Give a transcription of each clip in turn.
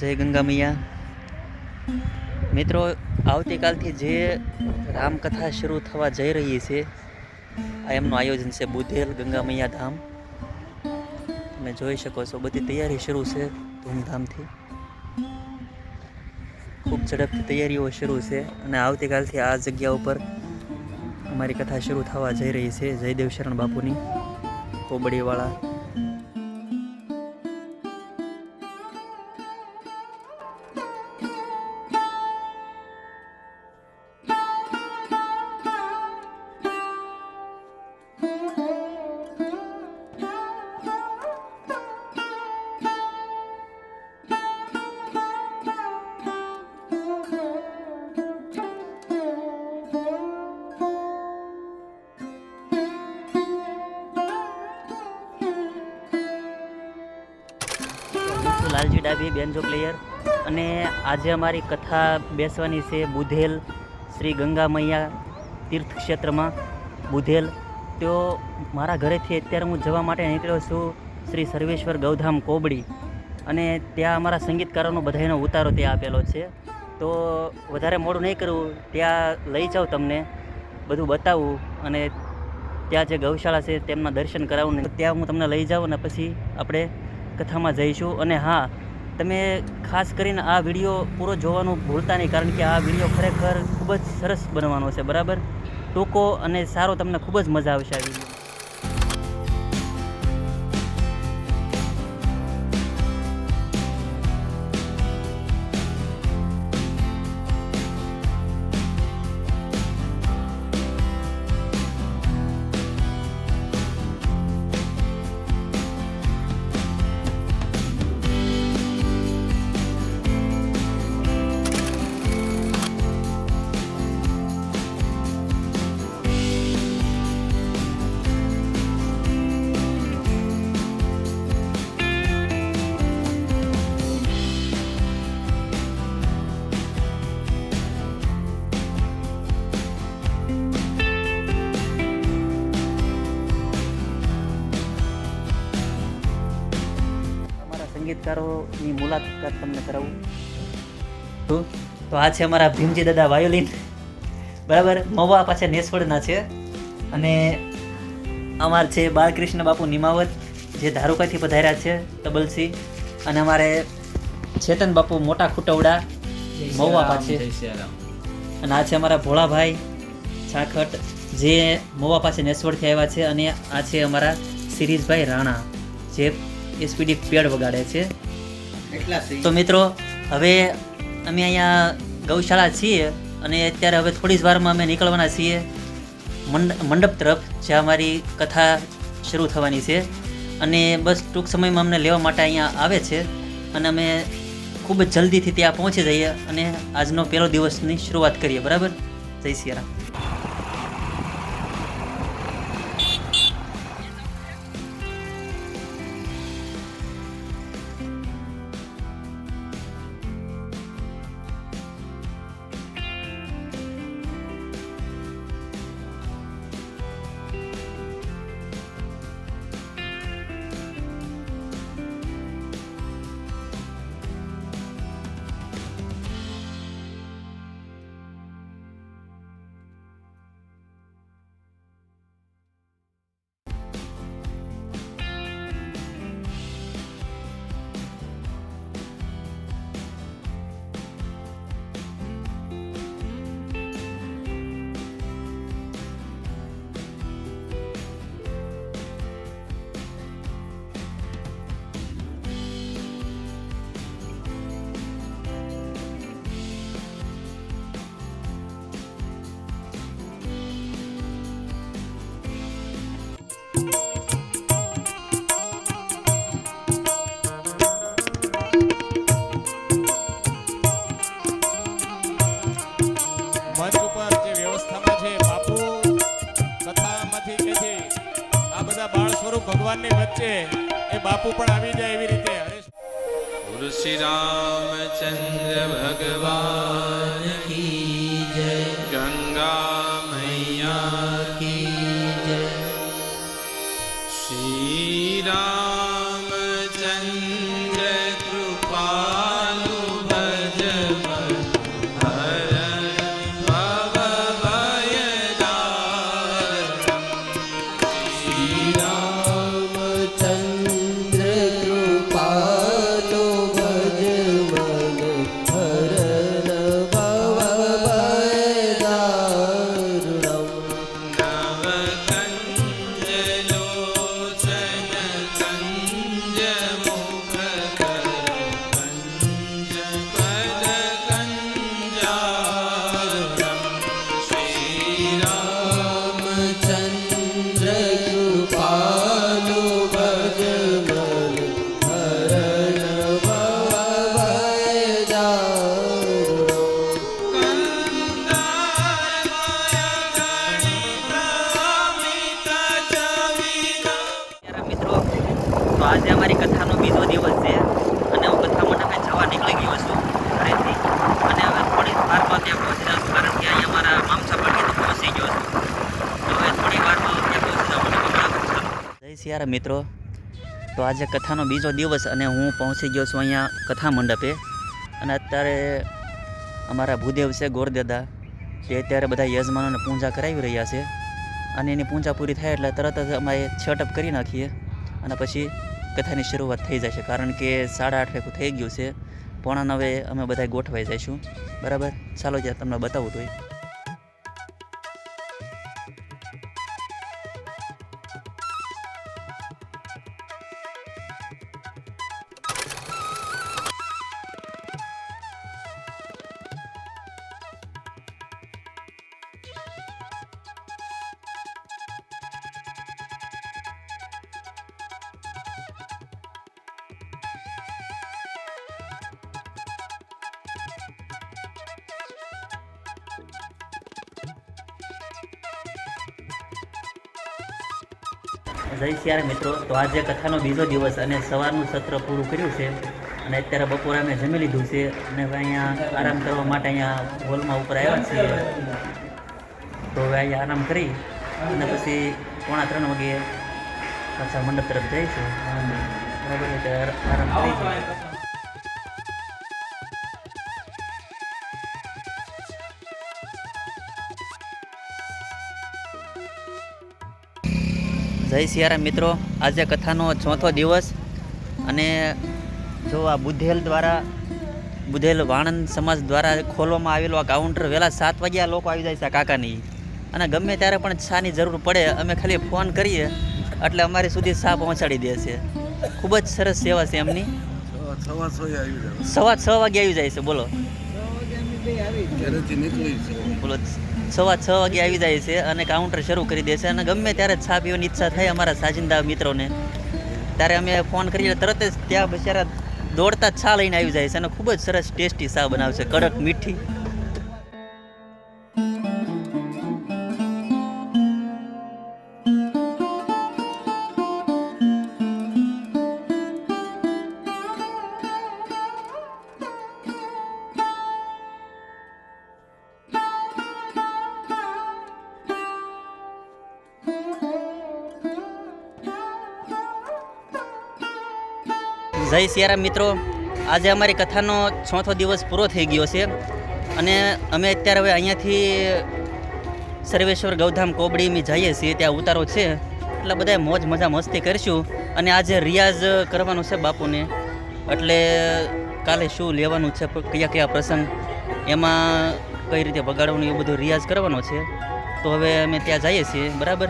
જય ગંગા મૈયા. મિત્રો, આવતીકાલથી જે રામકથા શરૂ થવા જઈ રહી છે, આ એમનું આયોજન છે બુધેલ ગંગા મૈયા ધામ. તમે જોઈ શકો છો, બધી તૈયારી શરૂ છે ધૂમધામથી. ખૂબ ઝડપથી તૈયારીઓ શરૂ છે અને આવતીકાલથી આ જગ્યા ઉપર અમારી કથા શરૂ થવા જઈ રહી છે જયદેવ શરણ બાપુની કોબડીવાળા ડાભી બેન્જો પ્લેયર અને આજે અમારી કથા બેસવાની છે બુધેલ શ્રી ગંગા મૈયા તીર્થક્ષેત્રમાં. બુધેલ તો મારા ઘરેથી અત્યારે હું જવા માટે નીકળ્યો છું શ્રી સર્વેશ્વર ગૌધામ કોબડી. અને ત્યાં અમારા સંગીતકારોનો બધાયનો ઉતારો ત્યાં આપેલો છે. તો વધારે મોડું નહીં કરવું, ત્યાં લઈ જાઉં તમને, બધું બતાવું અને ત્યાં જે ગૌશાળા છે તેમના દર્શન કરાવું. ત્યાં હું તમને લઈ જાઉં અને પછી આપણે કથામાં જઈશું. અને હા તમે ખાસ કરીને આ વીડિયો પૂરો જોવાનું ભૂલતા નહીં, કારણ કે આ વીડિયો ખરેખર ખૂબ જ સરસ બનવાનો છે, બરાબર? ટૂંકો અને સારો તમને ખૂબ જ મજા આવશે આ વીડિયો. સંગીતકારોની મુલાકાત તમને કરાવું તો તો આ છે અમારા ભીમજી દાદા વાયોલિન. બરાબર મવા પાછા નેસવડના છે. અને અમાર છે બાળકૃષ્ણ બાપુ નિમાવત જે ધારુકાથી પધાર્યા છે તબલસી અને અમારે ચેતન બાપુ મોટા ખુટવડા મહુવા પાસે અને આ છે અમારા ભોળાભાઈ છાખટ જે મોવા પાસે નેસવડથી આવ્યા છે. અને આ છે અમારા સિરીજભાઈ રાણા જે એસપીડી પેડ વગાડે છે. તો મિત્રો હવે અમે અહીંયા ગૌશાળા છીએ અને અત્યારે હવે થોડી જ વારમાં અમે નીકળવાના છીએ મંડ- મંડપ તરફ જ્યાં અમારી કથા શરૂ થવાની છે. અને બસ ટૂંક સમયમાં અમને લેવા માટે અહીંયા આવે છે અને અમે ખૂબ જ જલ્દીથી ત્યાં પહોંચી જઈએ અને આજનો પહેલો દિવસની શરૂઆત કરીએ. બરાબર? જય સિયારામ. ભગવાન ભગવાનની વચ્ચે એ બાપુ પણ આવી જાય એવી રીતે ગુરુ રામચંદ્ર ભગવાન જય. ગંગા Rupa સિયારા મિત્રો. તો આજે કથાનો બીજો દિવસ અને હું પહોંચી ગયો છું અહીંયા કથા મંડપે. અને અત્યારે અમારા ભૂદેવ છે ગોરદાદા. તે અત્યારે બધા યજમાનોને પૂજા કરાવી રહ્યા છે. અને એની પૂજા પૂરી થાય એટલે તરત જ અમે છટઅપ કરી નાખીએ. અને પછી કથાની શરૂઆત થઈ જશે કારણ કે સાડા આઠ વાગ્યું થઈ ગયું છે. પોણા નવે અમે બધા ગોઠવાઈ જઈશું. બરાબર? ચાલો જ્યાં તમને બતાવું તો જય સિયાર મિત્રો. તો આજે કથાનો બીજો દિવસ અને સવારનું સત્ર પૂરું કર્યું છે અને અત્યારે બપોરે અમે જમી લીધું છે અને અહીંયા આરામ કરવા માટે અહીંયા હોલમાં ઉપર આવ્યા છીએ. તો હવે અહીંયા આરામ કરી અને પછી પોણા ત્રણ વાગે પાછા મંડપ તરફ જઈશું. બરાબર આરામ કરી જય સિયારામ મિત્રો. આજે કથાનો ચોથો દિવસ અને જો આ બુધેલ દ્વારા બુધેલ વાણંદ સમાજ દ્વારા ખોલવામાં આવેલું આ કાઉન્ટર વહેલા સાત વાગ્યા લોકો આવી જાય છે કાકાની. અને ગમે ત્યારે પણ છાની જરૂર પડે અમે ખાલી ફોન કરીએ એટલે અમારી સુધી ચા પહોંચાડી દે છે. ખૂબ જ સરસ સેવા છે એમની. સવા છ વાગે આવી જાય છે બોલો. બોલો. સવા છ વાગે આવી જાય છે અને કાઉન્ટર શરૂ કરી દે છે અને ગમે ત્યારે છા પીવાની ઈચ્છા થાય અમારા સાજિંદા મિત્રોને. ત્યારે અમે ફોન કરીએ તરત જ ત્યાં બિચારા દોડતા છા લઈને આવી જાય છે અને ખૂબ જ સરસ ટેસ્ટી સા બનાવે છે. કડક મીઠી જય સિયારામ મિત્રો. આજે અમારી કથાનો ચોથો દિવસ પૂરો થઈ ગયો છે અને અમે અત્યારે હવે અહીંયાથી સર્વેશ્વર ગૌધામ કોબડીમાં જઈએ છીએ. ત્યાં ઉતારો છે. એટલે બધા મોજ મજા મસ્તી કરીશું. અને આજે રિયાઝ કરવાનો છે બાપુને. એટલે કાલે શું લેવાનું છે, કયા કયા પ્રસંગ, એમાં કઈ રીતે વગાડવાનું એવું બધું રિયાઝ કરવાનો છે. તો હવે અમે ત્યાં જઈએ છીએ, બરાબર?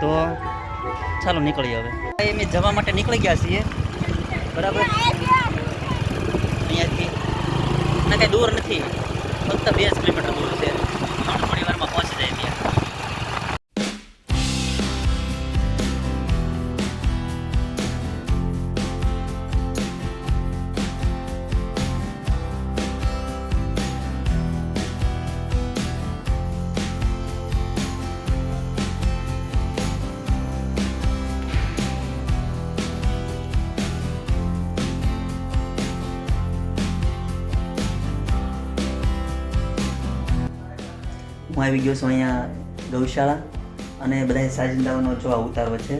તો ચાલો નીકળીએ હવે. અમે જવા માટે નીકળી ગયા છીએ. બરાબર? અહીંયાથી. ના કાંઈ દૂર નથી. ફક્ત બે કિલોમીટર દૂર. હું આવી ગયો છું અહીંયા ગૌશાળા અને બધા સાજિંદાઓનો જો આ ઉતારો છે.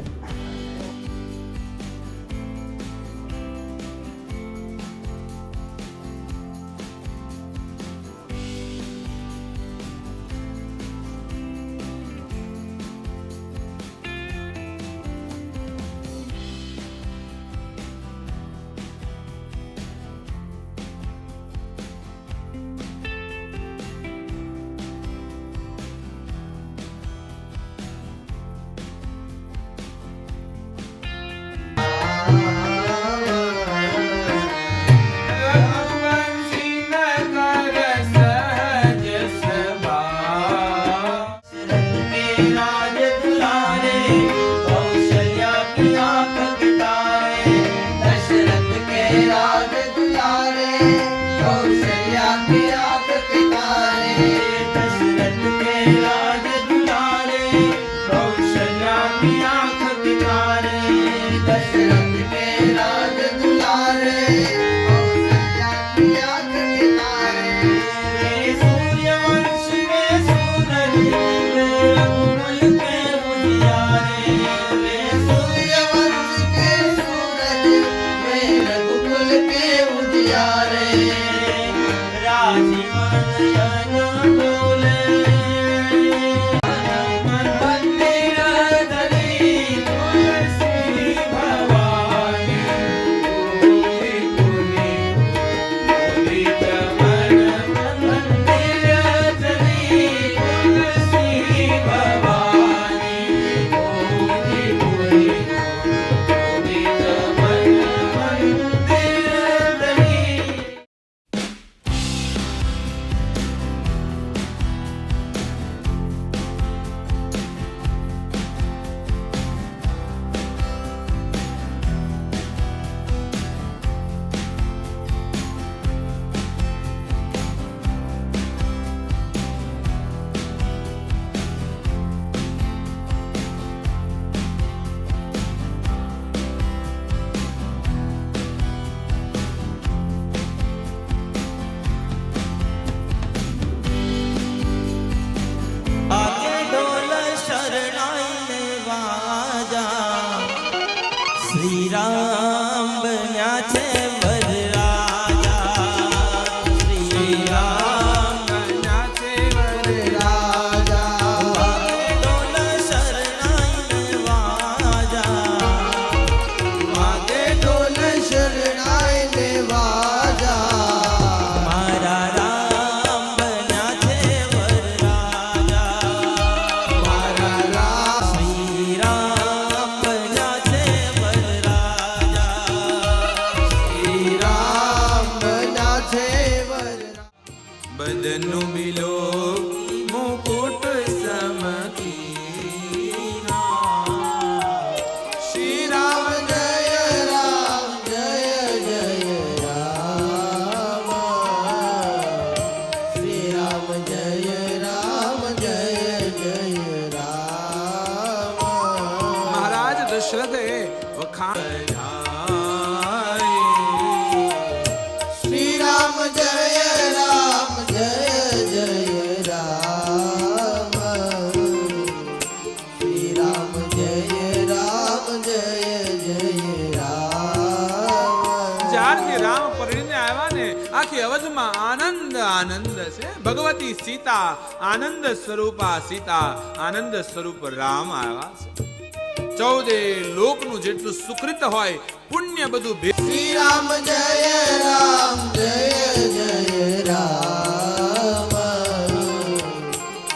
ભગવતી સીતા, આનંદ સ્વરૂપા સીતા, આનંદ સ્વરૂપ રામ આવ્યા છે. ચૌદે લોકનું જેટલું સુકૃત હોય, પુણ્ય બધું શ્રી રામ જય રામ, જય જય રામ.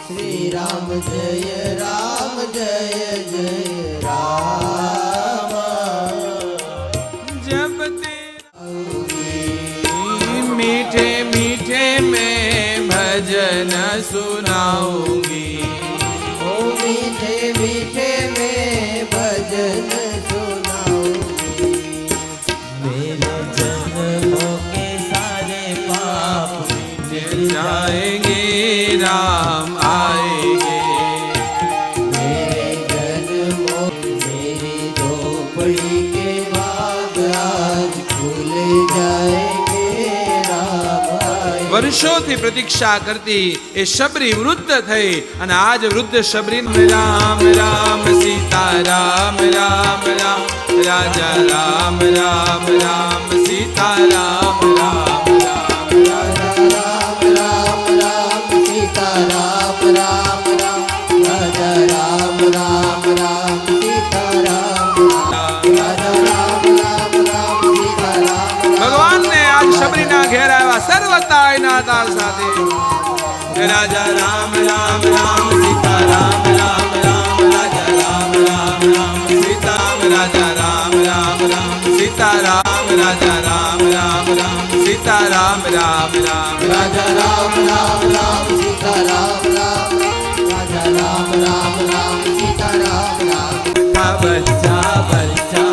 શ્રી રામ જય 아우. વર્ષોથી પ્રતીક્ષા કરતી એ શબરી વૃદ્ધ થઈ અને આજ વૃદ્ધ શબરી રામ રામ, સીતા, રામ રામ રામ, રાજા, રામ રામ રામ, સીતા, રામ राजा राम राम राम सीता राम राम राम राजा राम राम राम सीता राजा राम राम राम सीता राम राजा राम राम राम सीता राम राम राम राजा राम राम राम सीता राम राम राजा राम राम राम सीता राम राम बच्चा बच्चा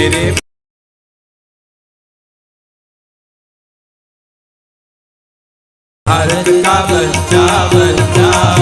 ਮੇਰੇ ਹਰ ਕਾ ਬੱਚਾ ਬੱਚਾ